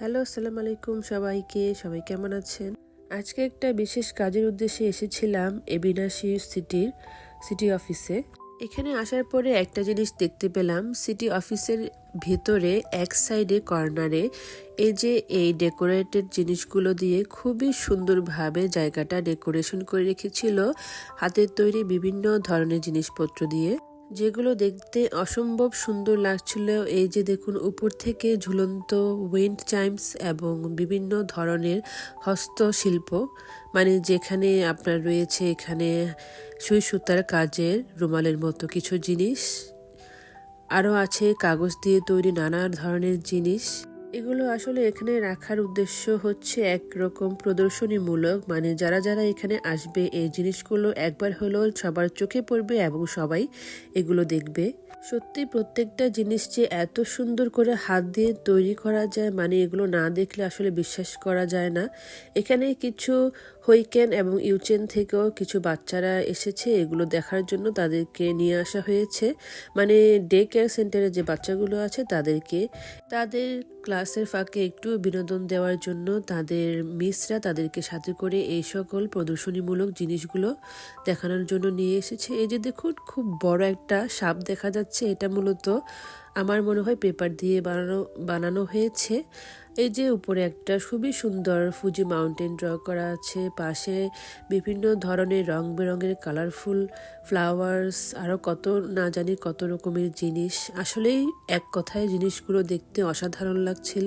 Hello আসসালামু আলাইকুম সবাইকে। সবাই কেমন আছেন? আজকে একটা বিশেষ কাজের উদ্দেশ্যে এসেছিলাম এবিনাশি সিটির সিটি অফিসে। এখানে আসার পরে একটা জিনিস দেখতে পেলাম, সিটি অফিসের ভেতরে এক সাইডে কর্নারে এই যে এই ডেকোরেটেড জিনিসগুলো দিয়ে খুবই সুন্দরভাবে জায়গাটা ডেকোরেশন করে রেখেছিল, হাতের তৈরি বিভিন্ন ধরনের জিনিসপত্র দিয়ে। যেগুলো দেখতে অসম্ভব সুন্দর লাগছিল। এই যে দেখুন, উপর থেকে ঝুলন্ত উইন্ড চাইমস এবং বিভিন্ন ধরনের হস্তশিল্প মানে যেখানে আপনার রয়েছে এখানে সুই সুতার কাজের রুমালের মতো কিছু জিনিস। আরও আছে কাগজ দিয়ে তৈরি নানা ধরনের জিনিস। এগুলো আসলে এখানে রাখার উদ্দেশ্য হচ্ছে একরকম প্রদর্শনীমূলক মানে যারা যারা এখানে আসবে, এই জিনিসগুলো একবার হলেও সবার চোখে পড়বে এবং সবাই এগুলো দেখবে। সত্যি প্রত্যেকটা জিনিস যে এত সুন্দর করে হাত দিয়ে তৈরি করা যায় মানে এগুলো না দেখলে আসলে বিশ্বাস করা যায় না। এখানে কিছু হইকেন এবং ইউচেন থেকেও কিছু বাচ্চারা এসেছে। এগুলো দেখার জন্য তাদেরকে নিয়ে আসা হয়েছে। মানে ডে কেয়ার সেন্টারে যে বাচ্চাগুলো আছে, তাদেরকে তাদের ক্লাসের ফাঁকে একটু বিনোদন দেওয়ার জন্য তাদের মিসরা তাদেরকে সাথে করে এই সকল প্রদর্শনীমূলক জিনিসগুলো দেখানোর জন্য নিয়ে এসেছে। এই যে দেখুন, খুব বড় একটা সাপ দেখা যাচ্ছে। এটা মূলত আমার মনে হয় পেপার দিয়ে বানানো বানানো হয়েছে। এই যে উপরে একটা খুবই সুন্দর ফুজি মাউন্টেন ড্র করা আছে। পাশে বিভিন্ন ধরনের রং বেরঙের কালারফুল ফ্লাওয়ার্স আরও কত না জানি কত রকমের জিনিস। আসলেই এক কথায় জিনিসগুলো দেখতে অসাধারণ লাগছিল।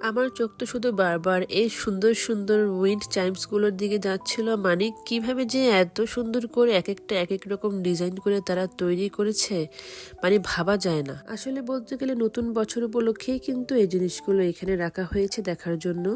আমার চোখ তো শুধু বারবার এই সুন্দর সুন্দর উইন্ড চাইমসগুলোর দিকে যাচ্ছিল মানে কীভাবে যে এত সুন্দর করে এক একটা এক এক রকম ডিজাইন করে তারা তৈরি করেছে মানে ভাবা যায় না। আসলে বলতে গেলে নতুন বছর উপলক্ষেই কিন্তু এই জিনিসগুলো এখানে রাখা হয়েছে দেখার জন্য।